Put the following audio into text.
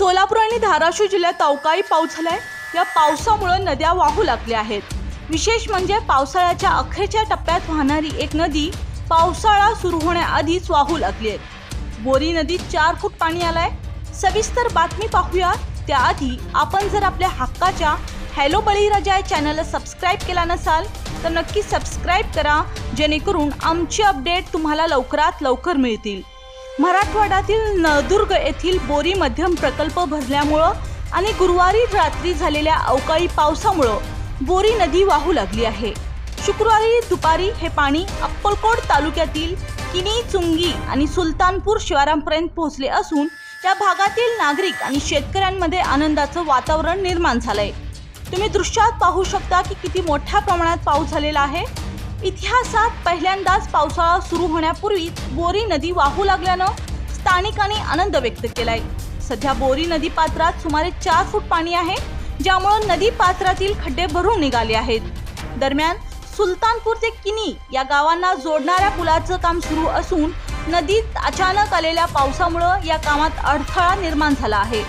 सोलापूर आणि धाराशिव जिल्ह्यात अवकाळी पाऊस झालाय. या पावसामुळे नद्या वाहू लागल्या आहेत. विशेष म्हणजे पावसाळ्याच्या अखेरच्या टप्प्यात वाहणारी एक नदी पावसाळा सुरू होण्याआधीच वाहू लागली आहे. बोरी नदीत चार फूट पाणी आलंय. सविस्तर बातमी पाहूया. त्याआधी आपण जर आपल्या हक्काच्या हॅलो बळीराजा या चॅनलला सबस्क्राईब केला नसाल तर नक्की सबस्क्राईब करा जेणेकरून आमची अपडेट तुम्हाला लवकरात लवकर मिळतील. मराठवाड्यातील नळदुर्ग येथील बोरी मध्यम प्रकल्प भरल्यामुळं आणि गुरुवारी रात्री झालेल्या अवकाळी पावसामुळं बोरी नदी वाहू लागली आहे. शुक्रवारी दुपारी हे पाणी अक्कलकोट तालुक्यातील किनी चुंगी आणि सुलतानपूर शिवारांपर्यंत पोहोचले असून त्या भागातील नागरिक आणि शेतकऱ्यांमध्ये आनंदाचं वातावरण निर्माण झालंय. तुम्ही दृश्यात पाहू शकता की किती मोठ्या प्रमाणात पाऊस झालेला आहे. इतिहासात पहिल्यांदाच पावसाळा सुरू होण्यापूर्वीच बोरी नदी वाहू लागल्यानं स्थानिकांनी आनंद व्यक्त केलाय. सध्या बोरी नदी पात्रात सुमारे चार फूट पाणी आहे ज्यामुळे नदी पात्रातील खड्डे भरून निघाले आहेत. दरम्यान सुलतानपूर ते किनी या गावांना जोडणाऱ्या पुलाचं काम सुरू असून नदीत अचानक आलेल्या पावसामुळं या कामात अडथळा निर्माण झाला आहे.